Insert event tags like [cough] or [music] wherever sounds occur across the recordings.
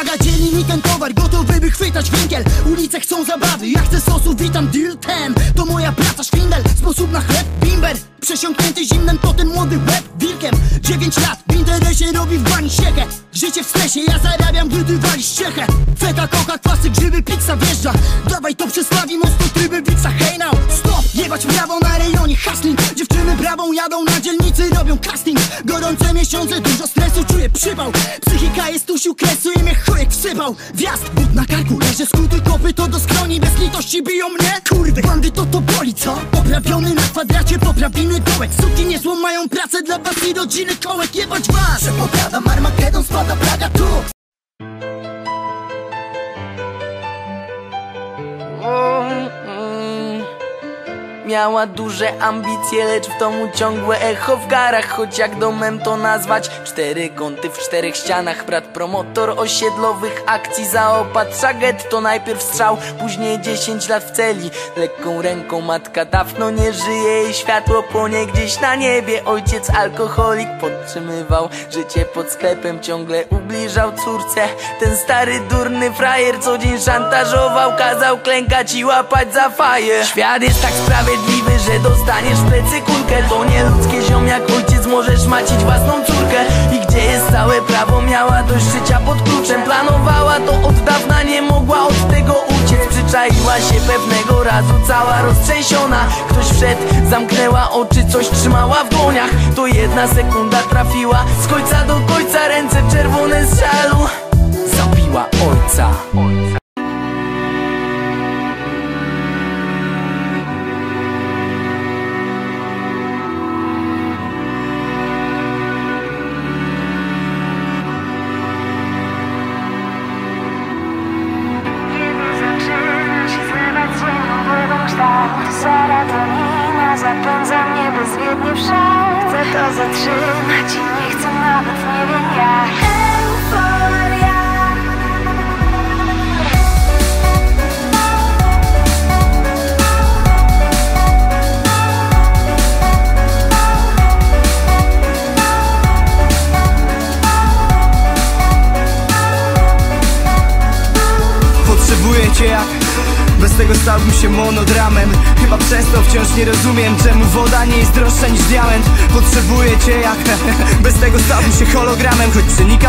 Uwaga, dzieli mi ten towar, gotowy by chwytać winkiel Ulice chcą zabawy, ja chcę sosu, witam deal ten. To moja praca, szwindel, sposób na chleb, bimber. Przesiąknięty zimnem to ten młody łeb wilkiem. 9 lat, w interesie robi w bani siekę. Życie w stresie, ja zarabiam, gdy ty walisz ciechę Feta, koka, kwasy, grzyby, pizza wjeżdża. Dawaj to przestawi, mocno tryby, pizza, hej now. Stop, jebać prawo na rejonie, hustling. Dziewczyny prawą jadą na Gorące miesiące, dużo stresu, czuję przypał. Psychika jest tusiu kresu i mnie chujek wsypał. Wjazd, but na karku, leży skuty kopy To do skroni, bez litości biją mnie. Kurwy, bandy to to boli, co? Poprawiony na kwadracie, poprawiny dołek Suki nie złą mają pracę dla was i rodziny kołek Jebać was! Przepowiadam Armagedon, spada plaga tu Miała duże ambicje, lecz w domu ciągłe echo w garach Choć jak domem to nazwać? Cztery kąty w czterech ścianach Brat promotor osiedlowych akcji Zaopatrza getto najpierw strzał Później dziesięć lat w celi. Lekką ręką matka dawno nie żyje I światło płonie gdzieś na niebie. Ojciec alkoholik podtrzymywał Życie pod sklepem ciągle ubliżał córce. Ten stary durny frajer co dzień szantażował Kazał klękać i łapać za faję Świat jest tak sprawiedliwy, że dostaniesz w plecy kulkę To nie ludzkie ziom jak ojciec możesz macić własną córkę. I gdzie jest całe prawo? Miała dość życia pod kluczem. Planowała to od dawna, nie mogła od tego uciec. Przyczaiła się pewnego razu cała roztrzęsiona. Ktoś wszedł, zamknęła oczy, coś trzymała w dłoniach. To jedna sekunda trafiła z końca do końca. Ręce czerwone z żalu Zabiła ojca szał Chcę to zatrzymać i nie chcę nawet nie wiem jak. Potrzebuję cię jak bez tego stałbym się monodramem Chyba przez to wciąż nie rozumiem Czemu woda nie jest droższa niż diament. Potrzebuję cię jak [laughs] Bez tego stałbym się hologramem Choć przenika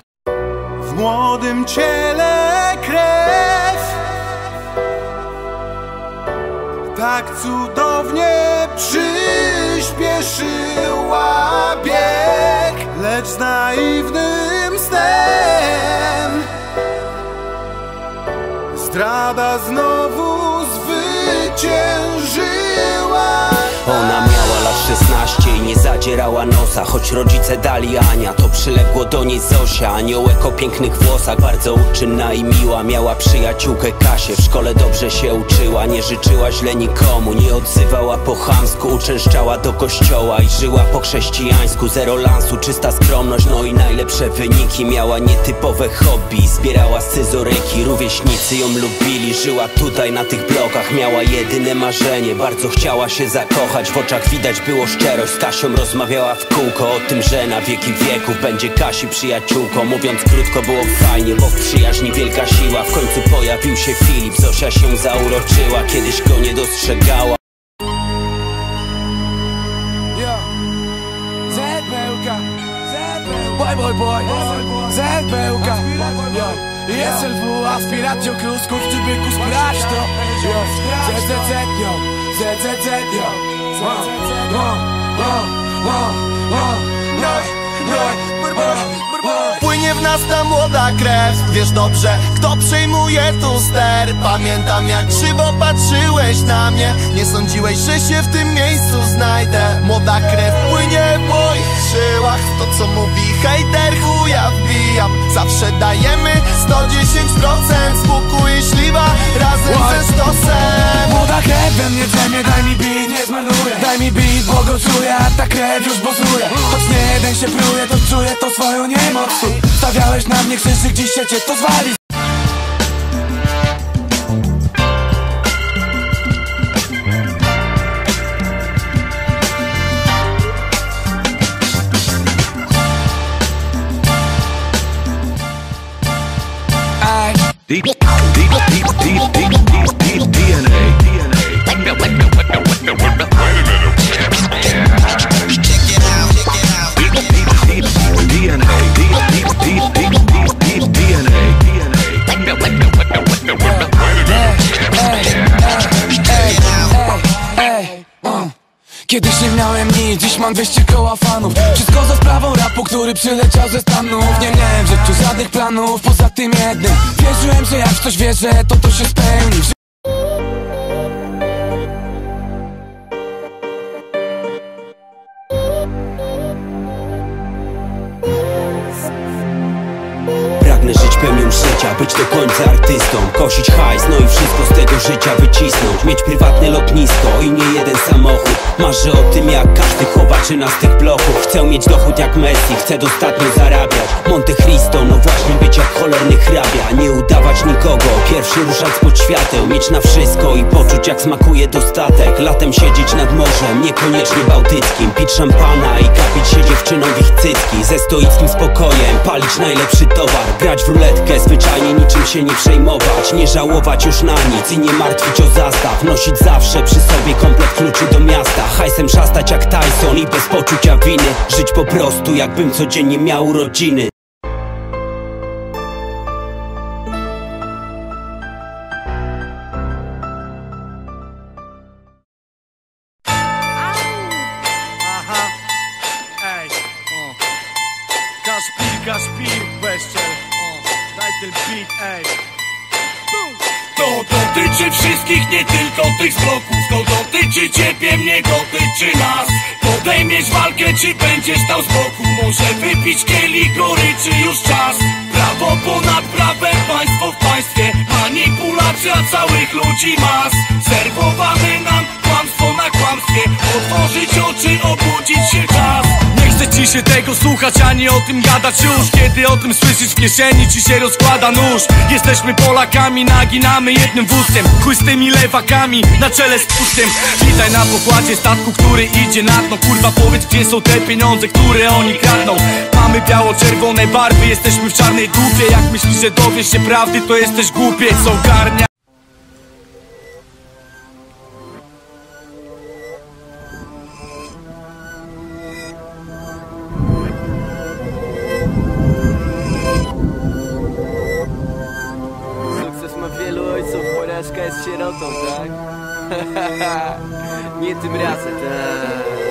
W młodym ciele krew. Tak cudownie przyspieszyła bieg Lecz naiwnym snem. Zdrada znowu Ona miała lat 16 i nie zadzierała nosa Choć rodzice dali Ania, to przyległo do niej Zosia. Aniołek o pięknych włosach, bardzo uczynna i miła. Miała przyjaciółkę Kasię, w szkole dobrze się uczyła. Nie życzyła źle nikomu, nie odzywała po chamsku. Uczęszczała do kościoła i żyła po chrześcijańsku. Zero lansu, czysta skromność, no i najlepsze wyniki. Miała nietypowe hobby, zbierała scyzoryki. Rówieśnicy ją lubili, żyła tutaj na tych blokach. Miała jedyne marzenie, bardzo chciała się zakochać. W oczach widać było szczerość, z Kasią rozmawiała w kółko O tym, że na wieki wieków będzie Kasi przyjaciółką Mówiąc krótko było fajnie, bo w przyjaźni wielka siła W końcu pojawił się Filip, Zosia się zauroczyła Kiedyś go nie dostrzegała boy boy boy, yo, SLW, aspiracją krusków, czy byku sprawdź to, yo, ZZZ, yo, ZZZ, yo, Płynie w nas ta młoda krew Wiesz dobrze, kto przejmuje tu ster? Pamiętam jak krzywo patrzyłeś na mnie. Nie sądziłeś, że się w tym miejscu znajdę. Młoda krew płynie w moich żyłach. To co mówi hejter chuja wbijam. Zawsze dajemy 110% Spokój i śliwa razem ze stosem. Młoda krew we mnie drzemie, daj mi beat, nie zmarnuję. Daj mi beat, bo go czuję, a ta krew już bozuje Choć nie jeden się pruje, to czuję to swoją niemoc. Stawiałeś na mnie krzyżyk, dziś się cię to zwali Deep, deep, deep, deep, deep, deep, D DNA. DNA. Kiedyś nie miałem nic, dziś mam 200 koła fanów. Wszystko za sprawą rapu, który przyleciał ze Stanów. Nie miałem w życiu żadnych planów, poza tym jednym. Wierzyłem, że jak w coś wierzę, to to się spełni życia, być do końca artystą. Kosić hajs, no i wszystko z tego życia wycisnąć. Mieć prywatne lotnisko i nie jeden samochód. Marzę o tym jak każdy chłopaczyna z tych bloków. Chcę mieć dochód jak Messi, chcę dostatnio zarabiać. Monte Cristo, no właśnie być jak cholerny hrabia. Nie udawać nikogo, pierwszy ruszać pod świateł. Mieć na wszystko i poczuć jak smakuje dostatek. Latem siedzieć nad morzem, niekoniecznie bałtyckim. Pić szampana i kapić się dziewczyną w ich cycki. Ze stoickim spokojem, palić najlepszy towar. Grać w ruletkę, zwyczajnie niczym się nie przejmować Nie żałować już na nic i nie martwić o zastaw. Nosić zawsze przy sobie komplet kluczy do miasta. Hajsem szastać jak Tyson i bez poczucia winy. Żyć po prostu jakbym codziennie miał urodziny Beat, ej. To dotyczy wszystkich, nie tylko tych z bloków To dotyczy ciebie, mnie dotyczy nas. Podejmiesz walkę, czy będziesz stał z boku? Może wypić kielich goryczy już czas? Prawo ponad prawem, państwo w państwie. Manipulacja całych ludzi mas. Serwowane nam kłamstwo na kłamstwie. Otworzyć oczy, obudzić się czas chce ci się tego słuchać, ani o tym gadać już. Kiedy o tym słyszysz w kieszeni, ci się rozkłada nóż. Jesteśmy Polakami, naginamy jednym wózkiem. Chuj z tymi lewakami, na czele z pustem. Witaj na pokładzie statku, który idzie na dno. Kurwa powiedz, gdzie są te pieniądze, które oni kradną? Mamy biało-czerwone barwy, jesteśmy w czarnej dupie. Jak myślisz, że dowiesz się prawdy, to jesteś głupiec Ogarnia jest sierotą, tak? [laughs] nie tym razem, tak.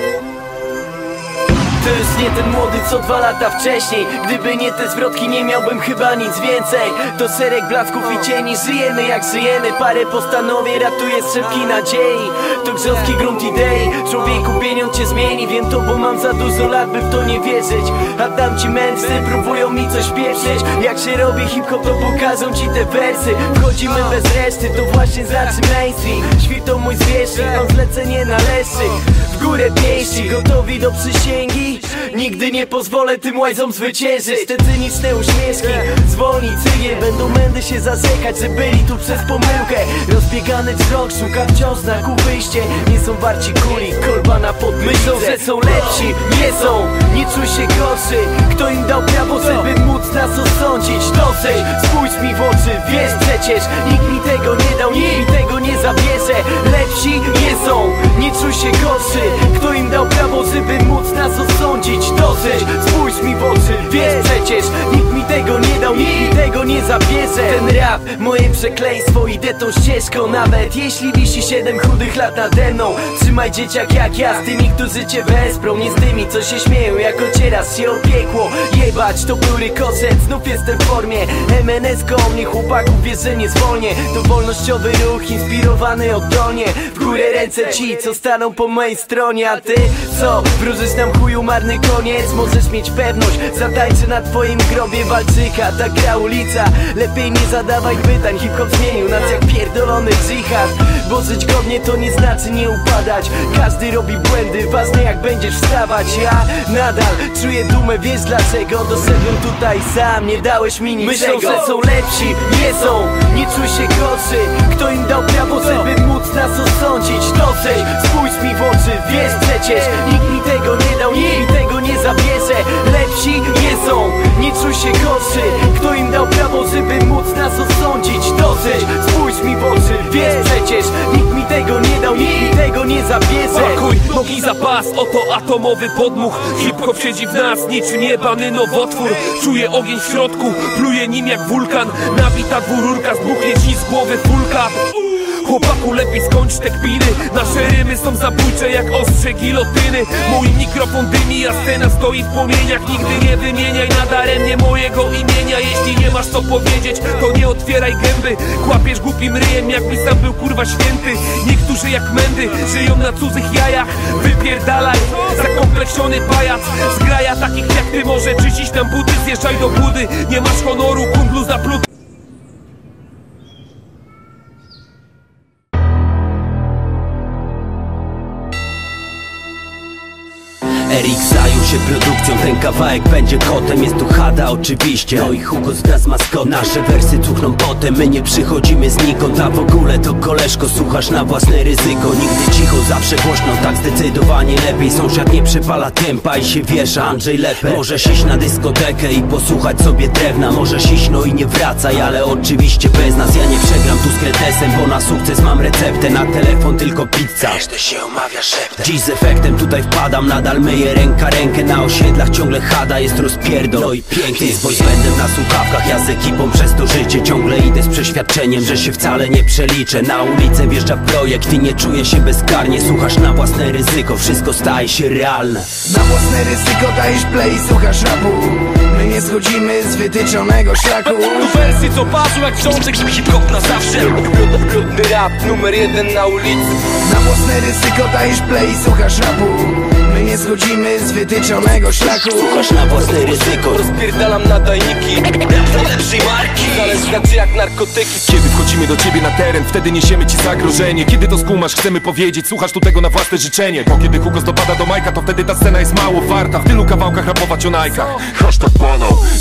To już nie ten młody co dwa lata wcześniej. Gdyby nie te zwrotki nie miałbym chyba nic więcej. To szereg blasków i cieni Żyjemy jak żyjemy. Parę postanowień ratuje strzepki nadziei. To grząski grunt idei. Człowieku pieniądz cię zmieni To bo mam za dużo lat by w to nie wierzyć. A dam ci męscy próbują mi coś pieprzyć. Jak się robi hip-hop to pokażą ci te wersy. Wchodzimy bez reszty to właśnie znaczy mainstream. Świtą mój zwierzchnik mam zlecenie należy W górę pięści gotowi do przysięgi. Nigdy nie pozwolę tym łajzom zwyciężyć. Te cyniczne uśmieszki Zwolni cygie, będą mędy się zasekać Że byli tu przez pomyłkę. Rozbiegany wzrok, szuka wciąż znaku wyjście Nie są warci kuli, kolba na podmyślą Że są lepsi, nie są, nie czuj się gorszy. Kto im dał prawo, żeby móc nas osądzić? Dosyć, spójrz mi w oczy, wiesz przecież Nikt mi tego nie dał, nikt mi tego nie zabierze. Lepsi nie są, nie czuj się gorszy. Kto im dał prawo, żeby móc nas osądzić? Dosyć, spójrz mi w oczy, wiesz przecież Nikt mi tego nie dał, nikt mi tego nie zabierze. Ten rap, moje przekleństwo, idę tą ścieżką. Nawet jeśli wisi siedem chudych lat nade mną Trzymaj dzieciak jak ja, z tymi, którzy cię wesprą Nie z tymi, co się śmieją, jak ocieras się opiekło Jebać, to był rykoszet, znów jestem w formie. MNS go mnie, chłopaków wiesz, że nie zwolnię. To wolnościowy ruch, inspirowany oddolnie W górę ręce ci, co staną po mojej stronie. A ty, co? Wróżysz nam chuju marny koniec. Możesz mieć pewność, zatańczę na twoim grobie walczyka. Ta gra ulica, lepiej nie zadawaj pytań. Hip-hop zmienił nas jak pierdolony dżihad. Bo żyć godnie to nie znaczy nie upadać. Każdy robi błędy, ważne jak będziesz wstawać. Ja nadal czuję dumę, wiesz dlaczego? Doszedłem tutaj sam, nie dałeś mi niczego. Myślą, że są lepsi, nie są, nie czuj się gorszy. Kto im dał prawo, żeby móc nas osądzić? Dosyć, spójrz mi w oczy, wiesz przecież. Nikt mi tego nie dał, nikt mi tego nie zabierze. Lepsi nie są, nie czuj się gorszy. Kto im dał prawo, żeby móc nas osądzić? Dosyć, spójrz mi w oczy, wiesz przecież Nikt mi tego nie dał, nikt nie zabierze. Pakuj nogi za pas, oto atomowy podmuch. Hip-hop siedzi w nas, niczym jebany nowotwór. Czuję ogień w środku, pluje nim jak wulkan. Nabita dwururka, zbuchnie ci z głowy fulka Chłopaku lepiej skończ te kpiny. Nasze rymy są zabójcze jak ostrze gilotyny. Mój mikrofon dymi, a scena stoi w płomieniach. Nigdy nie wymieniaj nadaremnie mojego imienia. Jeśli nie masz co powiedzieć, to nie otwieraj gęby. Kłapiesz głupim ryjem, jakbyś sam był kurwa święty. Niektórzy jak mędy, żyją na cudzych jajach. Wypierdalaj, zakompleksiony pajac. Zgraja takich jak ty może czyścić nam buty. Zjeżdżaj do budy, nie masz honoru, kundlu zapluty Erik zajął się produkcją, ten kawałek będzie kotem Jest tu Hada oczywiście, no i Hugo z maskot Nasze wersy cuchną potem, my nie przychodzimy znikąd A w ogóle to koleżko, słuchasz na własne ryzyko. Nigdy cicho, zawsze głośno, tak zdecydowanie lepiej. Sąsiad nie przepala tempa i się wiesza Andrzej Lepe Możesz iść na dyskotekę i posłuchać sobie drewna. Możesz iść no i nie wracaj, ale oczywiście bez nas. Ja nie przegram tu z kretesem, bo na sukces mam receptę. Na telefon tylko pizza. Resztę się omawia szeptem. Dziś z efektem tutaj wpadam, nadal myję ręka rękę Na osiedlach ciągle chada, jest rozpierdol. No i piękny jest boy spędem na słuchawkach Ja z ekipą przez to życie ciągle idę z przeświadczeniem Że się wcale nie przeliczę. Na ulicę wjeżdża projekt i nie czuję się bezkarnie. Słuchasz na własne ryzyko, wszystko staje się realne. Na własne ryzyko dajesz play i słuchasz rapu My nie schodzimy z wytyczonego szlaku. Tu wersy co parzą jak książek Hip-hop na zawsze. Brudny rap numer jeden na ulicy. Na własne ryzyko dajesz play i słuchasz rapu. My nie schodzimy z wytyczonego szlaku. Słuchasz na własne ryzyko. Rozpierdalam nadajniki. Rap najlepszej marki. Zależniaczy jak narkotyki. Kiedy wchodzimy do ciebie na teren, wtedy niesiemy ci zagrożenie. Kiedy to skumasz, chcemy powiedzieć, słuchasz tu tego na własne życzenie. Bo kiedy Hugo dopada do Majka, to wtedy ta scena jest mało warta. W tylu kawałkach rapować o najkach Hashtag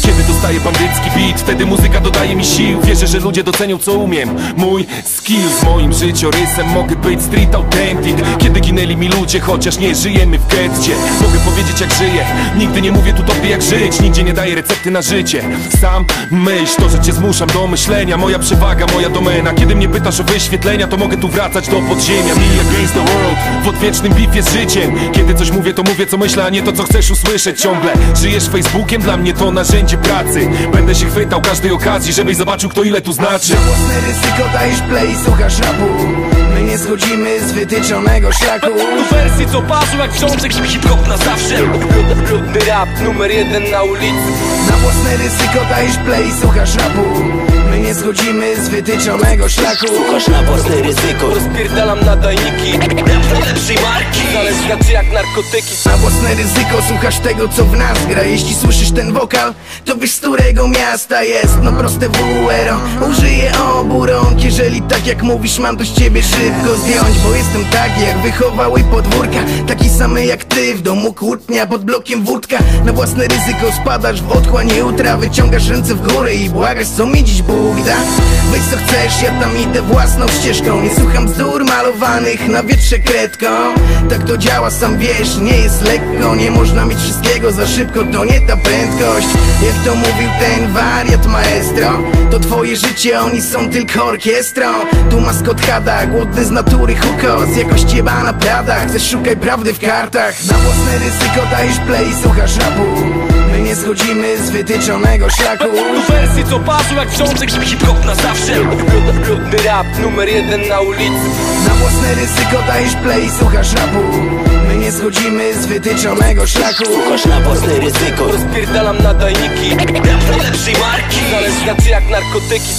Kiedy dostaję bandycki beat, wtedy muzyka dodaje mi sił. Wierzę, że ludzie docenią co umiem. Mój skill z moim życiorysem Mogę być street authentic. Kiedy ginęli mi ludzie, chociaż nie żyjemy w getcie. Mogę powiedzieć jak żyję, nigdy nie mówię tu tobie jak żyć. Nigdzie nie daję recepty na życie. Sam myśl, to że cię zmuszam do myślenia. Moja przewaga, moja domena. Kiedy mnie pytasz o wyświetlenia, to mogę tu wracać do podziemia. Me against the world, w odwiecznym bifie z życiem. Kiedy coś mówię, to mówię co myślę, a nie to co chcesz usłyszeć. Ciągle Żyjesz Facebookiem, dla mnie to narzędzie pracy. Będę się chwytał każdej okazji, żebyś zobaczył kto ile tu znaczy. Na własne ryzyko dajesz play i słuchasz rapu. My nie schodzimy z wytyczonego szlaku. Tu wersy co parzą jak książek Hip-hop na zawsze. Brudny rap numer jeden na ulicy. Na własne ryzyko dajesz play i słuchasz rapu nie schodzimy z wytyczonego szlaku Słuchasz na własne ryzyko. Rozpierdalam nadajniki. Rap najlepszej marki Zależniaczy jak narkotyki. Na własne ryzyko słuchasz tego co w nas gra. Jeśli słyszysz ten wokal, to wiesz z którego miasta jest. No proste WRO, użyję obu rąk. Jeżeli tak jak mówisz mam to z ciebie szybko zdjąć Bo jestem taki jak wychowały podwórka. Taki samy jak ty, w domu kłótnia Pod blokiem wódka, na własne ryzyko spadasz w otchłań i utra Wyciągasz ręce w górę i błagasz co mi dziś Bóg da Weź co chcesz, ja tam idę własną ścieżką Nie słucham bzdur malowanych na wietrze kredką. Tak to działa, sam wiesz, nie jest lekko Nie można mieć wszystkiego za szybko, to nie ta prędkość. Jak to mówił ten wariat maestro To twoje życie, oni są tylko orkiestrą. Tu maskot hada, głodny z natury hukos Jakoś jebana prawda, chcesz szukaj prawdy w kartach Na własne ryzyko dajesz play i słuchasz rapu nie schodzimy z wytyczonego szlaku Tu wersy co parzą jak książek Hip-hop na zawsze. Brudny rap numer jeden na ulicy. Na własne ryzyko dajesz play i słuchasz rapu. My nie schodzimy z wytyczonego szlaku Słuchasz na własne ryzyko Rozpierdalam nadajniki Rap najlepszej marki. Zależniaczy jak narkotyki